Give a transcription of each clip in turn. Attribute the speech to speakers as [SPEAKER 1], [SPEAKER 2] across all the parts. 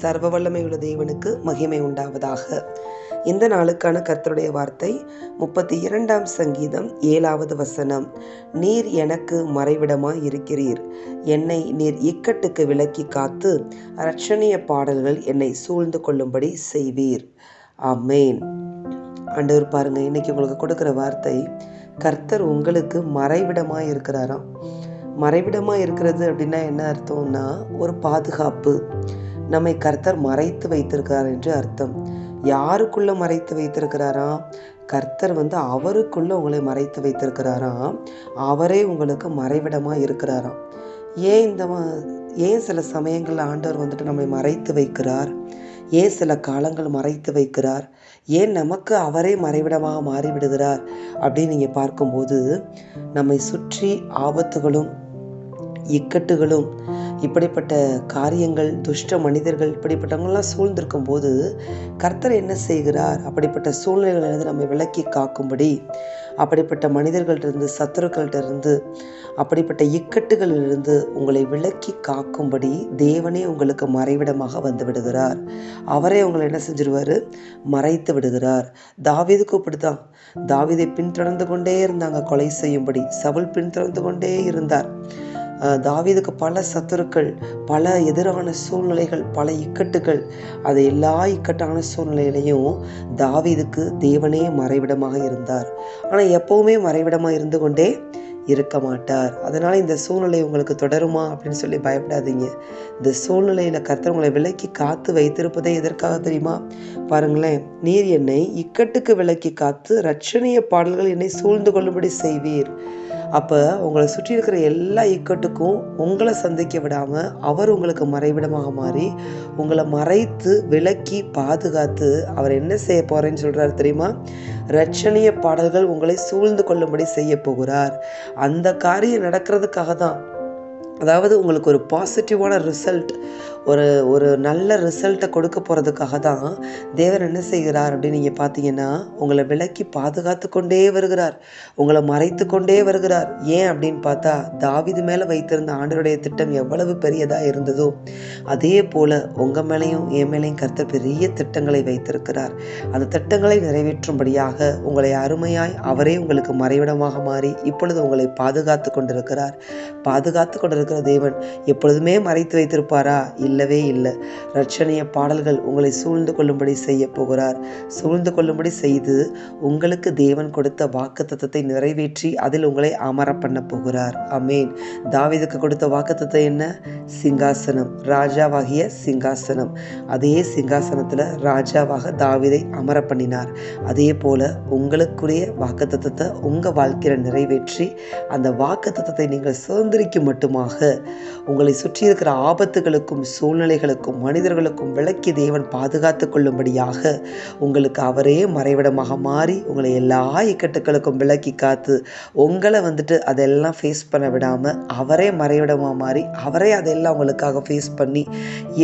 [SPEAKER 1] சர்வ வல்லமையுள்ள தேவனுக்கு மகிமை உண்டாவதாக. இந்த நாளுக்கான கர்த்தருடைய வார்த்தை முப்பத்தி இரண்டாம் சங்கீதம் ஏழாவது வசனம். நீர் எனக்கு மறைவிடமாய் இருக்கிறீர் என்னை நீர் இக்கட்டுக்கு விலக்கி காத்து ரட்சணிய பாடல்கள் என்னை சூழ்ந்து கொள்ளும்படி செய்வீர். ஆமேன். ஆண்டவர் பாருங்க இன்னைக்கு உங்களுக்கு கொடுக்குற வார்த்தை கர்த்தர் உங்களுக்கு மறைவிடமாக இருக்கிறாராம் மறைவிடமாக இருக்கிறது அப்படின்னா என்ன அர்த்தம்னா ஒரு பாதுகாப்பு. நம்மை கர்த்தர் மறைத்து வைத்திருக்கிறார் என்று அர்த்தம். யாருக்குள்ள மறைத்து வைத்திருக்கிறாராம் கர்த்தர் வந்து அவருக்குள்ள உங்களை மறைத்து வைத்திருக்கிறாராம் அவரே உங்களுக்கு மறைவிடமாக இருக்கிறாராம் ஏன் இந்த ஏன் சில சமயங்களில் ஆண்டவர் வந்துட்டு நம்மை மறைத்து வைக்கிறார்? ஏன் சில காலங்கள் மறைத்து வைக்கிறார்? ஏன் நமக்கு அவரே மறைவிடமாக மாறிவிடுகிறார்? அப்படின்னு நீங்கள் பார்க்கும்போது நம்மை சுற்றி ஆபத்துகளும் இக்கட்டுகளும் இப்படிப்பட்ட காரியங்கள் துஷ்ட மனிதர்கள் இப்படிப்பட்டவங்களாம் சூழ்ந்திருக்கும் போது கர்த்தர் என்ன செய்கிறார்? அப்படிப்பட்ட சூழ்நிலைகளிலிருந்து நம்மை விலக்கி காக்கும்படி அப்படிப்பட்ட மனிதர்கள்டிருந்து சத்துருக்கள்கிட்ட அப்படிப்பட்ட இக்கட்டுகளிலிருந்து உங்களை விலக்கி காக்கும்படி தேவனே உங்களுக்கு மறைவிடமாக வந்து விடுகிறார். அவரே உங்களை என்ன செஞ்சிருவார்? மறைத்து விடுகிறார். தாவிதுக்கு அப்படிதான் தாவிதை பின்தொடர்ந்து கொண்டே இருந்தாங்க கொலை செய்யும்படி. சவுல் பின்தொடர்ந்து கொண்டே இருந்தார். தாவீதுக்கு பல சத்துருக்கள் பல எதிரான சூழ்நிலைகள் பல இக்கட்டுகள். அது எல்லா இக்கட்டான சூழ்நிலையிலையும் தாவீதுக்கு தேவனே மறைவிடமாக இருந்தார். ஆனால் எப்பவுமே மறைவிடமாக இருந்து கொண்டே இருக்க மாட்டார். அதனால் இந்த சூழ்நிலை உங்களுக்கு தொடருமா அப்படின்னு சொல்லி பயப்படாதீங்க. இந்த சூழ்நிலையில் கர்த்தர் உங்களை விலக்கி காத்து வைத்திருப்பதே எதற்காக தெரியுமா? பாருங்களேன் நீர் என்னை இக்கட்டுக்கு விலக்கி காத்து ரட்சணிய பாடல்கள் என்னை சூழ்ந்து கொள்ளும்படி செய்வீர். அப்போ உங்களை சுற்றி இருக்கிற எல்லா இக்கட்டுக்கும் உங்களை சந்திக்க விடாமல் அவர் உங்களுக்கு மறைவிடமாக மாறி உங்களை மறைத்து விலக்கி பாதுகாத்து அவர் என்ன செய்ய போகிறேன்னு சொல்கிறாரு தெரியுமா? ரட்சணிய பாடல்கள் உங்களை சூழ்ந்து கொள்ளும்படி செய்ய போகிறார். அந்த காரியம் நடக்கிறதுக்காக தான் அதாவது உங்களுக்கு ஒரு பாசிட்டிவான ரிசல்ட் ஒரு ஒரு நல்ல ரிசல்ட்டை கொடுக்க போகிறதுக்காக தான் தேவர் என்ன செய்கிறார் அப்படின்னு நீங்கள் பார்த்தீங்கன்னா உங்களை விலக்கி பாதுகாத்து கொண்டே வருகிறார். உங்களை மறைத்து கொண்டே வருகிறார். ஏன் அப்படின்னு பார்த்தா தாவிது மேலே வைத்திருந்த ஆண்டருடைய திட்டம் எவ்வளவு பெரியதாக இருந்ததோ அதே போல் உங்கள் மேலேயும் என் மேலேயும் கருத்த பெரிய திட்டங்களை வைத்திருக்கிறார். அந்த திட்டங்களை நிறைவேற்றும்படியாக உங்களை அருமையாய் அவரே உங்களுக்கு மறைவிடமாக மாறி இப்பொழுது உங்களை பாதுகாத்து கொண்டிருக்கிறார். பாதுகாத்து கொண்டிருக்கிற தேவன் எப்பொழுதுமே மறைத்து வைத்திருப்பாரா? இல்லை இல்லவே இல்லை. ரட்சணைய பாடல்கள் உங்களை சூழ்ந்து கொள்ளும்படி செய்ய போகிறார். சூழ்ந்து கொள்ளும்படி செய்து உங்களுக்கு தேவன் கொடுத்த வாக்கு தத்துவத்தை நிறைவேற்றி அதில் உங்களை அமர பண்ண போகிறார். அமேன் தாவிதுக்கு கொடுத்த வாக்கு தத்துவம் என்ன? சிங்காசனம். ராஜாவாகிய சிங்காசனம். அதே சிங்காசனத்தில் ராஜாவாக தாவிதை அமர பண்ணினார். அதே போல உங்களுக்குரிய வாக்கு தத்துவத்தை உங்கள் வாழ்க்கையில் நிறைவேற்றி அந்த வாக்கு தத்துவத்தை நீங்கள் சுதந்திரிக்கும் மட்டுமாக உங்களை சுற்றி இருக்கிற ஆபத்துகளுக்கும் சூழ்நிலைகளுக்கும் மனிதர்களுக்கும் விளக்கி தேவன் பாதுகாத்து கொள்ளும்படியாக உங்களுக்கு அவரே மறைவிடமாக மாறி உங்களை எல்லா இக்கட்டுகளுக்கும் விளக்கி காத்து உங்களை வந்துட்டு அதெல்லாம் ஃபேஸ் பண்ண விடாமல் அவரே மறைவிடமாக மாறி அவரே அதெல்லாம் உங்களுக்காக ஃபேஸ் பண்ணி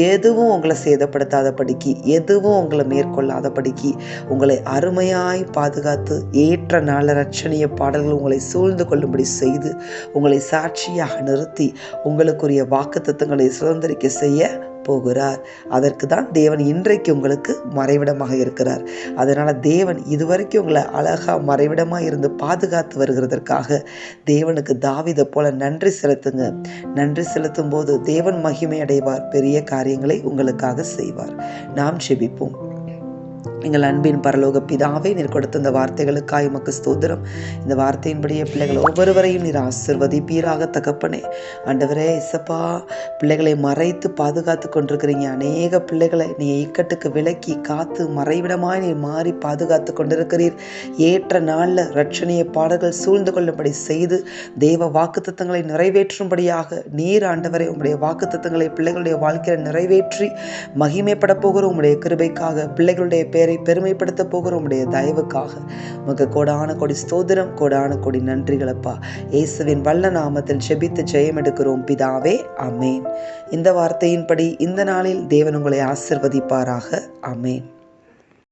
[SPEAKER 1] எதுவும் உங்களை சேதப்படுத்தாத படிக்கி எதுவும் உங்களை மேற்கொள்ளாத படிக்கி உங்களை அருமையாய் பாதுகாத்து ஏற்ற நாள ரட்சணிய பாடல்கள் உங்களை சூழ்ந்து கொள்ளும்படி செய்து உங்களை சாட்சியாக நிறுத்தி உங்களுக்குரிய வாக்கு தத்துவங்களை சுதந்திரிக்க செய்ய போகிறார் அதற்கு தான் தேவன் இன்றைக்கு உங்களுக்கு மறைவிடமாக இருக்கிறார். அதனால் தேவன் இதுவரைக்கும் உங்களை அழகாக மறைவிடமாக இருந்து பாதுகாத்து வருகிறதற்காக தேவனுக்கு தாவிதை போல நன்றி செலுத்துங்க. நன்றி செலுத்தும் போது தேவன் மகிமை அடைவார். பெரிய காரியங்களை உங்களுக்காக செய்வார். நாம் செபிப்போம். எங்கள் அன்பின் பரலோக பிதாவே நீர் கொடுத்த இந்த வார்த்தைகளுக்காக உமக்கு ஸ்தோத்திரம். இந்த வார்த்தையின்படியே பிள்ளைகள் ஒவ்வொருவரையும் நீர் ஆசிர்வதிப்பீராக தகப்பனே. ஆண்டவரே இசப்பா பிள்ளைகளை மறைத்து பாதுகாத்து கொண்டிருக்கிறீங்க. அநேக பிள்ளைகளை நீ இக்கட்டுக்கு விலக்கி காத்து மறைவிடமாய் நீர் மாறி பாதுகாத்து கொண்டிருக்கிறீர். ஏற்ற நாளில் ரட்சணிய பாடல்கள் சூழ்ந்து கொள்ளும்படி செய்து தேவ வாக்குத்தத்தங்களை நிறைவேற்றும்படியாக நீர் ஆண்டவரை உங்களுடைய வாக்குத்தத்தங்களை பிள்ளைகளுடைய வாழ்க்கையில் நிறைவேற்றி மகிமைப்பட போகிற உங்களுடைய கிருபைக்காக பிள்ளைகளுடைய பேரை பேரை பெருமைப்படுத்த போகிற உடைய தயவுக்காக. உமக்கு கோடான கொடி ஸ்தோதிரம் கோடான கொடி நன்றிகளப்பா இயேசுவின் வல்ல நாமத்தில் செபித்து ஜெயம் எடுக்கிறோம் பிதாவே அமேன் இந்த வார்த்தையின்படி இந்த நாளில் தேவன் உங்களை ஆசிர்வதிப்பாராக அமேன்